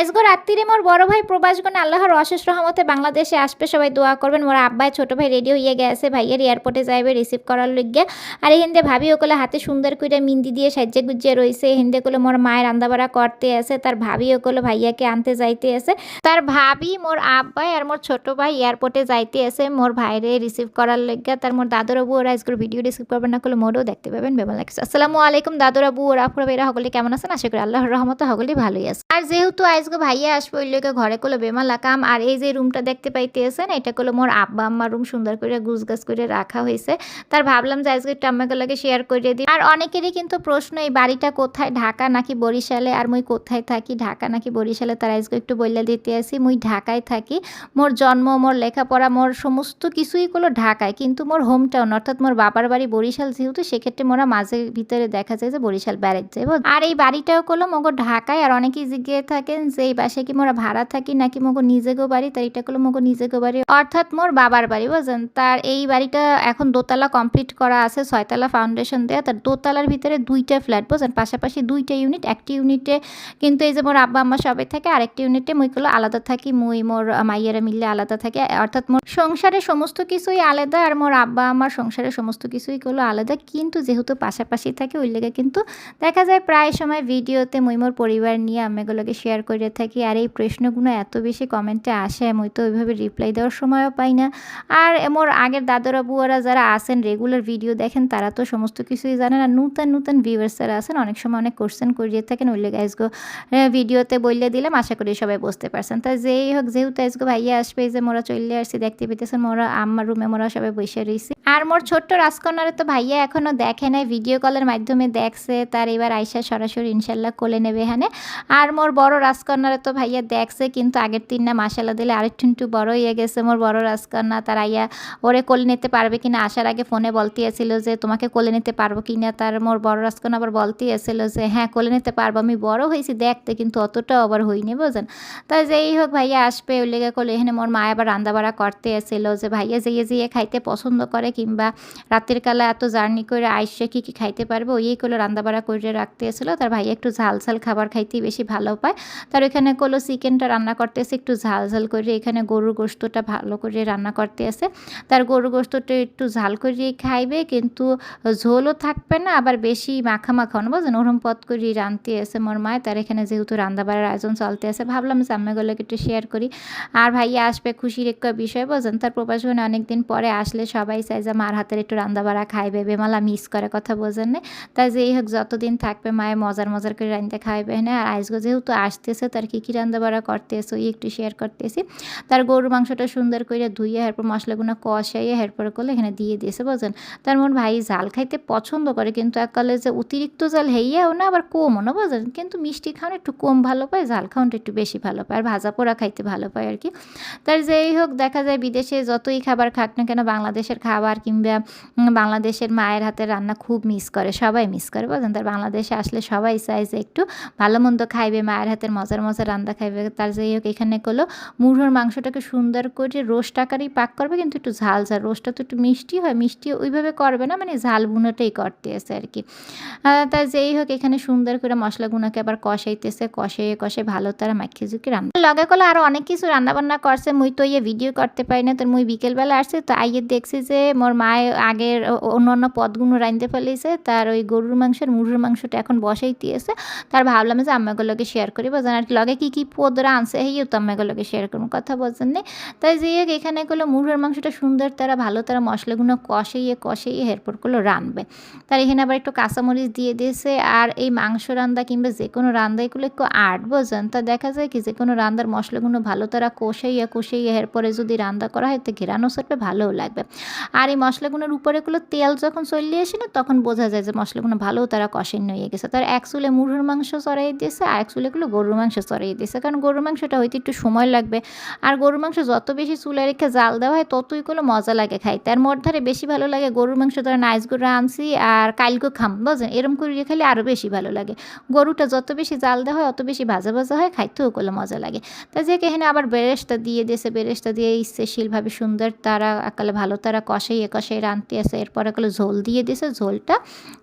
আজগো রাত্রিরে মোর বড় ভাই প্রবাসগণ আল্লাহর অশেষ রহমতে বাংলাদেশে আসবে। সবাই দোয়া করবেন। মোর আব্বাই ছোট ভাই রেডি হইয়া গেছে। ভাইয়ের এয়ারপোর্টে যাইবে রিসিভ করার লিগে আর হিন্দে ভাবি ওগুলো হাতে সুন্দর করে মিন্দি দিয়ে সাজ্জে গুজিয়ে রয়েছে হিন্দে গুলো মোর মায়ের রান্দাবাড়া করতে আছে। তার ভাবি ওগুলো ভাইয়াকে আনতে যাইতে আছে। তার ভাবি, মোর আব্বাই আর মোর ছোট ভাই এয়ারপোর্টে যাইতে আছে। মোর ভাইরে রিসিভ করার লিগে তার মোর দাদুর আবু ওরা আজকের ভিডিও রিসিভ করবেন, না করলে মোরও দেখতে পাবেন। বেমন লাগছে। আসসালামু আলাইকুম দাদুর আবু ওরা। আপুরা এরা সকলে কেমন আছেন? আশা করি আল্লাহর রহমতে সকলেই ভালোই আছে আর যেহেতু আজকে ভাইয়া আসব, ওই লোকে ঘরে করল বেমালা, কাম, আর এই যে রুমটা দেখতে পাইতেছেন, এটা করল মোর আব্বা আম্মা রুম সুন্দর করে গুছ গাছ করে রাখা হয়েছে তার ভাবলাম যে আজকে একটু শেয়ার করে দিই। আর অনেকেরই কিন্তু প্রশ্ন, এই বাড়িটা কোথায়? ঢাকা নাকি বরিশালে? আর মুই কোথায় থাকি? ঢাকা নাকি বরিশালে? তার আজকে একটু বললে দিতে আসি, মুই ঢাকায় থাকি। মোর জন্ম, মোর লেখাপড়া, মোর সমস্ত কিছুই করল ঢাকায়, কিন্তু মোর হোম টাউন অর্থাৎ মোর বাবার বাড়ি বরিশাল যেহেতু, সেক্ষেত্রে মোরা মাঝে ভিতরে দেখা যায় যে বরিশাল যাব আর এই বাড়িটাও করল মগো ঢাকায়। আর অনেকেই জিজ্ঞেস থাকেন যে এই বাসায় কি মোরা ভাড়া থাকি নাকি মগো নিজেগো বাড়ি, তার এটা করল মগো নিজেগো বাড়ি। অর্থাৎ মোর বাবার বাড়ি বুঝলেন তার এই বাড়িটা এখন দোতলা কমপ্লিট করা আছে, ছয়তলা ফাউন্ডেশন দেওয়া তার দোতলার ভিতরে দুইটা ফ্ল্যাট বুঝলেন পাশাপাশি দুইটা ইউনিট একটি ইউনিটে কিন্তু এই যে মোর আব্বা আম্মা সবাই থাকে, আরেকটি ইউনিটে মুই করল আলাদা থাকি, মুই মোর মাইয়েরা মিললে আলাদা থাকে। অর্থাৎ মোর সংসারে সমস্ত কিছুই আলাদা আর মোর আব্বা আমার সংসারে সমস্ত কিছুই করল আলাদা। কিন্তু যেহেতু পাশাপাশি থাকে, ওই লেগে কিন্তু দেখা যায় প্রায় সময় ভিডিওতে মুই মোর পরিবার নিয়ে আমি এগুলোকে শেয়ার করে থাকি আর এই প্রশ্নগুলো এত বেশি কমেন্টে আসে মুই তো ওইভাবে রিপ্লাই দেওয়ার সময়ও পাই না। আর মোর আগের দাদরা বুয়ারা যারা আসেন রেগুলার ভিডিও দেখেন, তারা তো সমস্ত কিছুই জানেন। আর নূতন নূতন ভিউয়ার্স যারা আছেন, অনেক সময় অনেক কোশ্চেন করিয়ে থাকেন ওই লেগে আজগো ভিডিওতে বললে দিলাম, আশা করি সবাই বুঝতে পারছেন। তা যেই হোক, যেহেতু আজকে ভাইয়া আসবে যে মোরা চললে আসছি, দেখতে পেতেছেন, মোরা, আম্মার রুমে মোরা সবাই বসে রয়েছি আর মোর ছোট্ট রাজকন্যারে তো ভাইয়া এখনও দেখে নাই ভিডিও কলের মাধ্যমে দেখছে, তার এবার আয়সা সরাসরি ইনশাল্লাহ কোলে নেবে এখানে আর মোর বড় রাজকন্যারে তো ভাইয়া দেখছে, কিন্তু আগের তিন না মাসালা দিলে আরেকটু একটু বড় হয়ে গেছে মোর বড় রাজকন্যা, তার আইয়া ওরে কোলে নিতে পারবে কিনা আসার আগে ফোনে বলতে আসছিল যে, তোমাকে কোলে নিতে পারব কিনা? তার মোর বড় রাজকন্যা আবার বলতে আসছিল যে হ্যাঁ কোলে নিতে পারব, আমি বড় হয়েছি দেখতে, কিন্তু অতটাও আবার হইনি বুঝেন তাই যেই হোক ভাইয়া আসবে, ওই লেগে কোলে এখানে মোর মা আবার রান্দাবাড়া করতে আসছিল যে, ভাইয়া যেয়ে যেয়ে খাইতে পছন্দ করে কিংবা রাতের কালা এত জার্নি করে আইসে কী কী খাইতে পারবে? ওই করল রান্দাবাড়া করে রাখতে এসেছিল। তার ভাইয়া একটু ঝাল ঝাল খাবার খাইতেই বেশি ভালো পায়। তার এখানে করল চিকেনটা রান্না করতে এসে একটু ঝাল ঝাল করে এখানে গরুর গোস্তটা ভালো করে রান্না করতে আসে তার গরুর গোস্তটা একটু ঝাল করিয়ে খাইবে, কিন্তু ঝোলও থাকবে না, আবার বেশি মাখা মাখাও না বুঝলেন ওরম পথ করে রাঁধতে এসে মোর মায়। তার এখানে যেহেতু রান্দাবাড়ার আয়োজন চলতে আছে, ভাবলাম যে আম্মাগুলোকে একটু শেয়ার করি। আর ভাইয়া আসবে খুশির একটা বিষয় বোঝেন তার প্রবাস বোন অনেকদিন পরে আসলে সবাই চাই যে মার হাতের একটু রান্দাবাড়া খাইবে, বেমালা মিস করে কথা বোঝেন না। তাই যেই হোক যতদিন থাকবে মায়ে মজার মজার করে রান্না খাইবে না আর আইসগো যেহেতু আসতেছে, তার কী কী রান্দাবাড়া করতেছে ওই একটু শেয়ার করতেছি। তার গরুর মাংসটা সুন্দর করে ধুইয়ে, এরপর মশলাগুলো কষাইয়ে, এরপর করলে এখানে দিয়ে দিয়েছে বোঝেন তার মন ভাই ঝাল খাইতে পছন্দ করে, কিন্তু এককালে যে অতিরিক্ত জাল হেইয়াও না, আবার কমও না বোঝেন কিন্তু মিষ্টি খাওয়ানো একটু কম ভালো পায়, ঝাল খাওয়ানটা একটু বেশি ভালো পায়, আর ভাজা পোড়া খাইতে ভালো পায় আর কি। তার যেই হোক দেখা যায় বিদেশে যতই খাবার খাক না কেন, বাংলাদেশের খাবার কিংবা বাংলাদেশের মায়ের হাতের রান্না খুব মিস করে, সবাই মিস করে বুঝলেন? তার বাংলাদেশে আসলে সবাই চায় যে একটু ভালো মন্দ খাইবে, মায়ের হাতের মজার মজার রান্না খাইবে। তার যাই হোক, এখানে করল মুরহোর মাংসটাকে সুন্দর করে রোস্ট আকারেই পাক করবে, কিন্তু একটু ঝাল ঝাল, রোস্টটা তো একটু মিষ্টি হয়, মিষ্টি ওইভাবে করবে না মানে ঝাল বুনোটাই করতে আসে আর কি। তার যেই হোক, এখানে সুন্দর করে মশলাগুলোকে আবার কষাইতেছে কষে কষে ভালো তারা মাখিয়ে ঝুঁকি রান্না লগে করলে আরও অনেক কিছু রান্না বান্না করছে, মুই তো ইয়ে ভিডিও করতে পারি না তো মুই বিকেলবেলা আসছে, তো আইয়ে দেখছি যে মোর মায়ের আগের অন্য অন্য পদগুলো রাঁধতে ফেলেছে। তার ওই গরুর মাংসের মুরুর মাংসটা এখন বসাই দিয়েছে। তার ভাবলাম যে আম্মাগুলোকে শেয়ার করি। বোঝেন আর লগে কী কী পদরা আনছে হেইও তো আম্মাগুলোকে শেয়ার করব কথা বোঝেন নেই তাই যে এখানে করল মুরুর মাংসটা সুন্দর, তারা ভালো, তারা মশলাগুলো কষাইয়ে কষাইয়ে এরপর করল রানবে তার এখানে আবার একটু কাঁচামরিচ দিয়ে দিয়েছে। আর এই মাংস রান্দা কিংবা যে কোনো রান্দা এগুলো একটু আর্ট বোঝেন তা দেখা যায় কি, যে কোনো রান্দার মশলাগুলো ভালো, তারা কষাইয়া কষাইয়া এরপরে যদি রান্না করা হয়, তো ঘেরানো সরবে, ভালোও লাগবে। আর এই মশলাগুলোর উপরেগুলো তেল যখন চলিয়ে আসে না, তখন বোঝা যায় যে মশলাগুলো ভালো তারা কষাই হয়ে গেছে। তার এক চুলে মুরুর মাংস চড়াই দিয়েছে, আর এক চুলেগুলো গরুর মাংস চড়াই দিয়েছে। কারণ গরুর মাংসটা হয়তো একটু সময় লাগবে। আর গরুর মাংস যত বেশি চুলে রেখে জাল দেওয়া হয়, ততই কোনো মজা লাগে খাইতে। আর ধারে বেশি ভালো লাগে গরুর মাংস ধরেন আইস গরু আনছি আর কালকে খাম বুঝলেন এরম করে খেলে আরও বেশি ভালো লাগে। গরুটা যত বেশি জাল দেওয়া হয়, অত বেশি ভাজা ভাজা হয়, খাইতেও করলে মজা লাগে। তা যে এখানে আবার বেরেস্তা দিয়ে দিয়েছে, বেরেস্তা দিয়ে ইচ্ছেশীলভাবে সুন্দর তারা একালে ভালো তারা কষাই কষাইয়ে কষাই রাঁধতে আছে এরপরে গুলো ঝোল দিয়ে দিছে ঝোলটা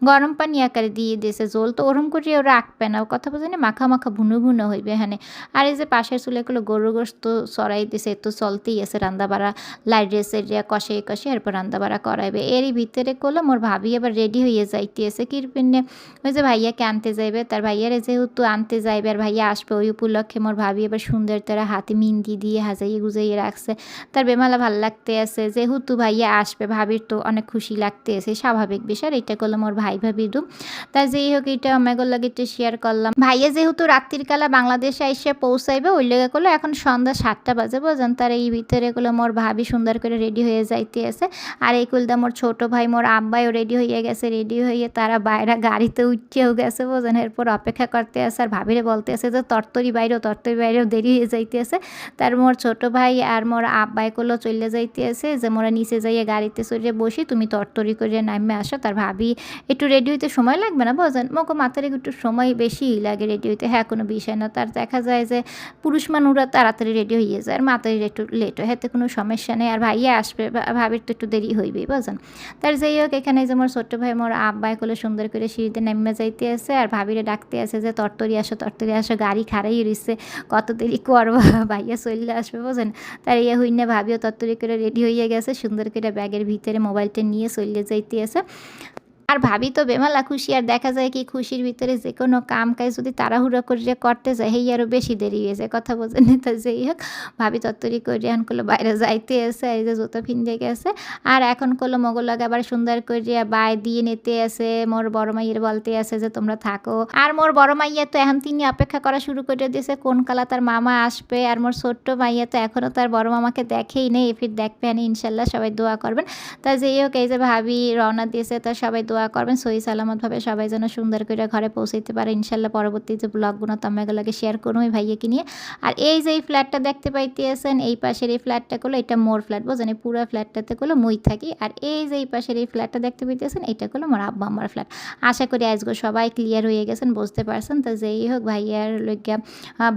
গরম পানি আকারে দিয়ে দিয়েছে। ঝোল তো ওরম করে ওরা রাখবে না, ও কথা বোঝে না, মাখা মাখা ভুনো ভুনো হইবে এখানে। আর এই যে পাশের চুলেগুলো গরু গোস্ত চড়াই দিছে তো চলতেই আছে রান্দা বাড়া লাইট ড্রেসে কষে কষে এরপর রান্দা বাড়া করাইবে। এরই ভিতরে করল মোর ভাবি আবার রেডি হয়ে যাইতেছে কিরপিনে। ওই যে ভাইয়াকে আনতে যাইবে, তার ভাইয়ারে যেহেতু আনতে যাইবে আর ভাইয়া আসবে, ওই উপলক্ষে মোর ভাবি আবার সুন্দর তারা হাতে মিন্দি দিয়ে হাজাইয়ে গুজাইয়ে রাখছে। তার বেমালা ভালো লাগতে আছে, যেহেতু ভাইয়া আসবে ভাবির তো অনেক খুশি লাগতেছে, স্বাভাবিক বিষয় এটা করল মোর ভাই ভাবি ডুম তাই যেই হোক এটা আমাকে লাগে একটু শেয়ার করলাম। ভাইয়া যেহেতু রাত্রির কালা বাংলাদেশে এসে পৌঁছাইবে, ওই লেগে করল এখন সন্ধ্যা সাতটা বাজে বোঝেন, তার এই ভিতরে গুলো মোর ভাবি সুন্দর করে রেডি হয়ে যাইতে আছে আর এই কুলদা মোর ছোট ভাই, মোর আব্বাইও রেডি হয়ে গেছে রেডি হয়ে তারা বাইরে গাড়িতে উঠেও গেছে বোঝেন, এরপর অপেক্ষা করতে আছে আর ভাবিরে বলতে আছে যে তরতরি বাইরেও তরতরি বাইরেও দেরি হয়ে যাইতে আছে তার মোর ছোট ভাই আর মোর আব্বাই করল চলে যাইতে আছে যে মোরা নিচে যাইয়ে গাড়িতে চড়ে বসি, তুমি তরতরি করে নামে আসো, তার ভাবি একটু রেডি হইতে সময় লাগবে না বোঝেন? মোকে মাথার একটু সময় বেশি লাগে রেডি হইতে হ্যাঁ কোনো বিষয় না। তার দেখা যায় যে পুরুষ মানুষরা তাড়াতাড়ি রেডি হয়ে যায়, আর মাথায় একটু লেট হয়, হাতে কোনো সমস্যা নেই, আর ভাইয়া আসবে ভাবির তো একটু দেরি হইবেই বুঝেন? তার যাই হোক, এখানে যে মোর ছোট্ট ভাই, মোর আব্বাই করলে সুন্দর করে সিঁড়িতে নেমে যাইতে আছে, আর ভাবিরে ডাকতে আছে যে, তরতরি আসো তরতরি আসো, গাড়ি খারাই রইছে, কত দেরি করব? ভাইয়া চললে আসবে বোঝেন? তার ইয়ে হইনে ভাবিও তরতরি করে রেডি হইয়া গেছে, সুন্দর করে ব্যাগের ভিতরে মোবাইলটা নিয়ে চলে যাইতে আছে আর ভাবি তো বেমালা খুশি, আর দেখা যায় কি খুশির ভিতরে যে কোনো কাম কাজ যদি তাড়াহুড়ো করে করতে যায়, হেই আরও বেশি দেরি হয়ে যায়। কথা বোঝেন তো যেই হোক, ভাবি তত্তরি করে এখন করল বাইরে যাইতে আছে, এই যে জুতো ফিনতে গেছে। আর এখন করল মোগল লাগে আবার সুন্দর করে বাই দিয়ে নিতে আছে, মোর বড় মাইয়ের বলতে আছে যে তোমরা থাকো। আর মোর বড় মাইয়া তো এখন তিনি অপেক্ষা করা শুরু করে দিয়েছে, কোন কালা তার মামা আসবে। আর মোর ছোট্ট মাইয়া তো এখনও তার বড় মামাকে দেখেই নেই ফির দেখবে ইনশাল্লাহ সবাই দোয়া করবেন। তা যেই হোক, এই যে ভাবি রওনা দিয়েছে, তা সবাই দোয়া করবেন। সহি সালামতভাবে সবাই যেন সুন্দর করে ঘরে পৌঁছাইতে পারে। ইনশাল্লাহ পরবর্তী যে ব্লগগুলো তো শেয়ার ওই ভাইয়াকে নিয়ে। আর এই যে এই ফ্ল্যাটটা দেখতে পাইতেছেন, এই পাশের এই ফ্ল্যাটটা করল এটা মোর ফ্ল্যাট বোঝেন এই পুরো ফ্ল্যাটটাতে করল মই থাকি। আর এই যে এই পাশের এই ফ্ল্যাটটা দেখতে পাইতেছেন, এটা করল মোর আব্বা আমার ফ্ল্যাট আশা করি আজকে সবাই ক্লিয়ার হয়ে গেছেন, বুঝতে পারছেন। তো যেই হোক, ভাইয়ার লইয়া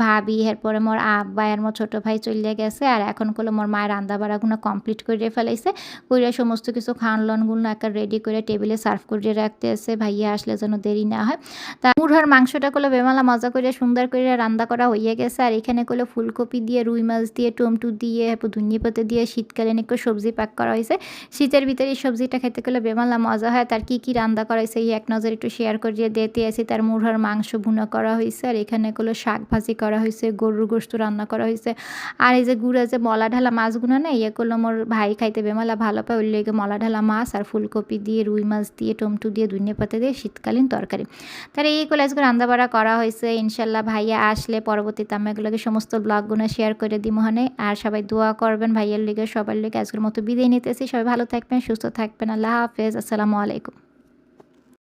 ভাবি, এরপরে মোর আব্বা, আর মোর ছোটো ভাই চলে গেছে। আর এখন করল মোর মায়ের রান্না বাড়াগুলো কমপ্লিট করে ফেলাইছে। করে সমস্ত কিছু খান লনগুলো একটা রেডি করে টেবিলে সার্ভ করে রাখতে আছে ভাইয়া আসলে যেন দেরি না হয়। তা মুরহার মাংসটা করলে বেমালা মজা করে সুন্দর করে রান্না করা হয়ে গেছে। আর এখানে করলে ফুলকপি দিয়ে, রুই মাছ দিয়ে, টমটু দিয়ে ধনিয়া পাতা দিয়ে, শীতকালীন একটু সবজি প্যাক করা হয়েছে শীতের ভিতরে এই সবজিটা খেতে করলে বেমালা মজা হয়, তার কী কী রান্না করা হয়েছে এই এক নজর একটু শেয়ার করিয়ে দিতে আসি। তার মুরহার মাংস ভুনা করা হয়েছে আর এখানে করলে শাক ভাজি করা হয়েছে গরুর গোস্ত রান্না করা হয়েছে আর এই যে গুড়া যে মলা ঢালা মাছগুলো না ইয়ে করল মোর ভাই খাইতে বেমালা ভালো পায় ওই লেগে মলা ঢালা মাছ আর ফুলকপি দিয়ে, রুই মাছ দিয়ে টমটু দিয়ে ধনিয়া পাতা দিয়ে শীতকালীন তরকারি। তাহলে এইগুলো আজকে রান্নাবাড়া করা হয়েছে। ইনশাল্লাহ ভাইয়া আসলে পরবর্তীতে আমি এগুলোকে সমস্ত ব্লগগুলো শেয়ার করে দিই মহানে আর সবাই দোয়া করবেন ভাইয়ের লিগে, সবার লিগে। আজকের মতো বিদায় নিতেছি। সবাই ভালো থাকবেন, সুস্থ থাকবেন। আল্লাহ হাফেজ। আসসালামু আলাইকুম।